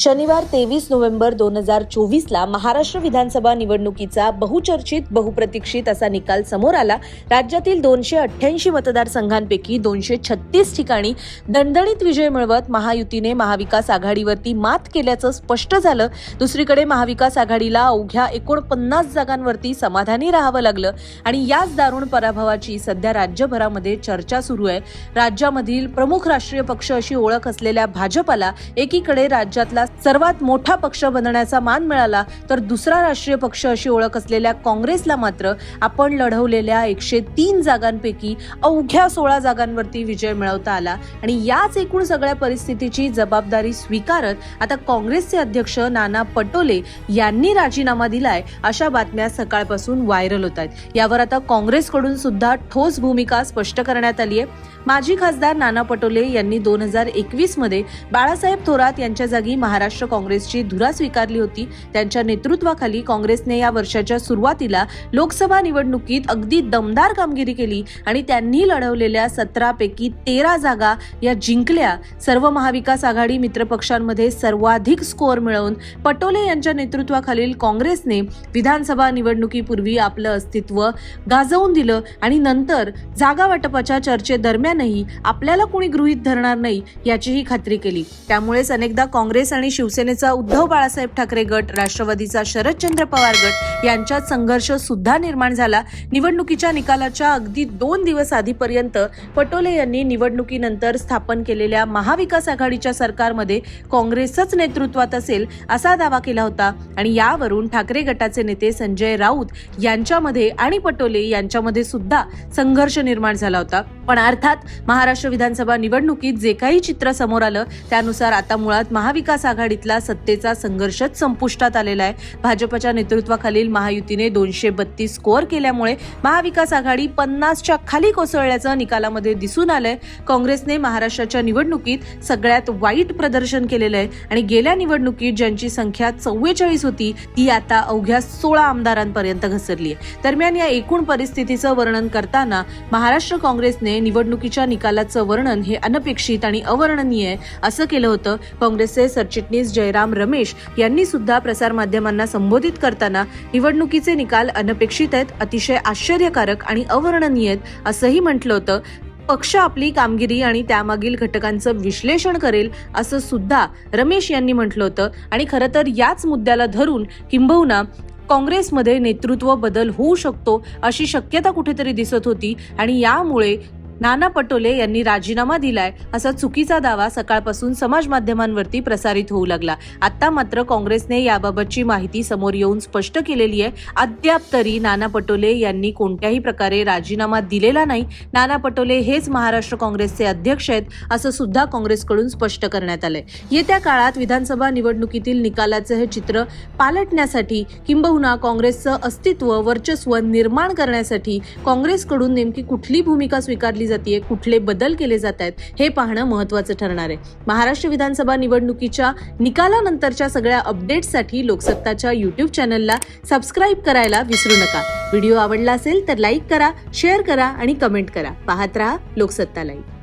शनिवार तेवीस नोव्हेंबर दोन हजार चोवीसला महाराष्ट्र विधानसभा निवडणुकीचा बहुचर्चित बहुप्रतीक्षित असा निकाल समोर आला. राज्यातील दोनशे अठ्ठ्याऐंशी मतदारसंघांपैकी दोनशे छत्तीस ठिकाणी दणदणीत विजय मिळवत महायुतीने महाविकास आघाडीवरती मात केल्याचं स्पष्ट झालं. दुसरीकडे महाविकास आघाडीला अवघ्या एकोणपन्नास जागांवरती समाधानी राहावं लागलं आणि याच दारुण पराभवाची सध्या राज्यभरामध्ये चर्चा सुरू आहे. राज्यामधील प्रमुख राष्ट्रीय पक्ष अशी ओळख असलेल्या भाजपाला एकीकडे राज्यातला सर्वात मोठा पक्ष बनण्याचा मान मिळाला तर दुसरा राष्ट्रीय पक्ष अशी ओळख असलेल्या काँग्रेसला मात्र आपण लढवलेल्या एकशे तीन जागांपैकी अवघ्या सोळा जागांवरती विजय मिळवता आला. आणि याच एकूण सगळ्या परिस्थितीची जबाबदारी स्वीकारत आता काँग्रेसचे अध्यक्ष नाना पटोले यांनी राजीनामा दिलाय अशा बातम्या सकाळपासून व्हायरल होत आहेत. यावर आता काँग्रेसकडून सुद्धा ठोस भूमिका स्पष्ट करण्यात आली आहे. माजी खासदार नाना पटोले यांनी दोन हजार एकवीसमध्ये बाळासाहेब थोरात यांच्या जागी महाराष्ट्र काँग्रेसची धुरा स्वीकारली होती. त्यांच्या नेतृत्वाखाली काँग्रेसने या वर्षाच्या सुरुवातीला लोकसभा निवडणुकीत अगदी दमदार कामगिरी केली आणि त्यांनी लढवलेल्या सतरापैकी तेरा जागा या जिंकल्या. सर्व महाविकास आघाडी मित्रपक्षांमध्ये सर्वाधिक स्कोअर मिळवून पटोले यांच्या नेतृत्वाखालील काँग्रेसने विधानसभा निवडणुकीपूर्वी आपलं अस्तित्व गाजवून दिलं आणि नंतर जागा वाटपाच्या चर्चेदरम्यानही आपल्याला कोणी गृहीत धरणार नाही याचीही खात्री केली. त्यामुळेच अनेकदा काँग्रेस आणि शिवसेनेचा उद्धव बाळासाहेब ठाकरे गट राष्ट्रवादीचा शरदचंद्र पवार गट यांच्यात संघर्ष सुद्धा निर्माण झाला. निवडणुकीच्या निकालाच्या अगदी दोन दिवस आधीपर्यंत पटोले यांनी निवडणुकीनंतर स्थापन केलेल्या महाविकास आघाडीच्या सरकारमध्ये काँग्रेसच नेतृत्वात असेल असा दावा केला होता. आणि यावरून ठाकरे गटाचे नेते संजय राऊत यांच्यामध्ये आणि पटोले यांच्यामध्ये सुद्धा संघर्ष निर्माण झाला होता. पण अर्थात महाराष्ट्र विधानसभा निवडणुकीत जे काही चित्र समोर आलं त्यानुसार आता मुळात महाविकास आघाडीतला सत्तेचा संघर्षच संपुष्टात आलेला आहे. भाजपच्या नेतृत्वाखालील महायुतीने दोनशे बत्तीस स्कोअर केल्यामुळे महाविकास आघाडी पन्नासच्या खाली कोसळल्याचं निकालामध्ये दिसून आलंय. काँग्रेसने महाराष्ट्राच्या निवडणुकीत सगळ्यात वाईट प्रदर्शन केलेलं आहे आणि गेल्या निवडणुकीत ज्यांची संख्या चव्वेचाळीस होती ती आता अवघ्या सोळा आमदारांपर्यंत घसरली आहे दरम्यान या एकूण परिस्थितीचं वर्णन करताना महाराष्ट्र काँग्रेसने निवडणुकीच्या निकालाचं वर्णन हे अनपेक्षित आणि अवर्णनीय आहे असं केलं होतं. काँग्रेसचे सरचिटणीस जयराम रमेश यांनी सुद्धा प्रसारमाध्यमांना संबोधित करताना निवडणुकीचे निकाल अनपेक्षित आहेत अतिशय आश्चर्यकारक आणि अवर्णनीय आहेत असंही म्हटलं होतं. पक्ष आपली कामगिरी आणि त्यामागील घटकांचं विश्लेषण करेल असं सुद्धा रमेश यांनी म्हटलं होतं. आणि खरं तर याच मुद्द्याला धरून किंबहुना काँग्रेसमध्ये नेतृत्व बदल होऊ शकतो अशी शक्यता कुठेतरी दिसत होती. आणि यामुळे नाना पटोले यांनी राजीनामा दिलाय असा चुकीचा दावा सकाळपासून समाज माध्यमांवरती प्रसारित होऊ लागला. आता मात्र काँग्रेसने याबाबतची माहिती समोर येऊन स्पष्ट केलेली आहे. अद्याप तरी नाना पटोले यांनी कोणत्याही प्रकारे राजीनामा दिलेला नाही. नाना पटोले हेच महाराष्ट्र काँग्रेसचे अध्यक्ष आहेत असं सुद्धा काँग्रेसकडून स्पष्ट करण्यात आलंय. येत्या काळात विधानसभा निवडणुकीतील निकालाचं हे चित्र पालटण्यासाठी किंबहुना काँग्रेसचं अस्तित्व वर्चस्व निर्माण करण्यासाठी काँग्रेसकडून नेमकी कुठली भूमिका स्वीकारली जाते कुठले बदल केले जात आहेत हे पाहणं महत्वाचं ठरणार आहे. महाराष्ट्र विधानसभा निवडणुकीच्या निकालानंतरच्या सगळ्या अपडेट्ससाठी लोकसत्ताच्या युट्यूब चॅनलला सबस्क्राईब करायला विसरू नका. व्हिडिओ आवडला असेल तर लाईक करा शेअर करा आणि कमेंट करा. पाहत रहा लोकसत्ता लाईव्ह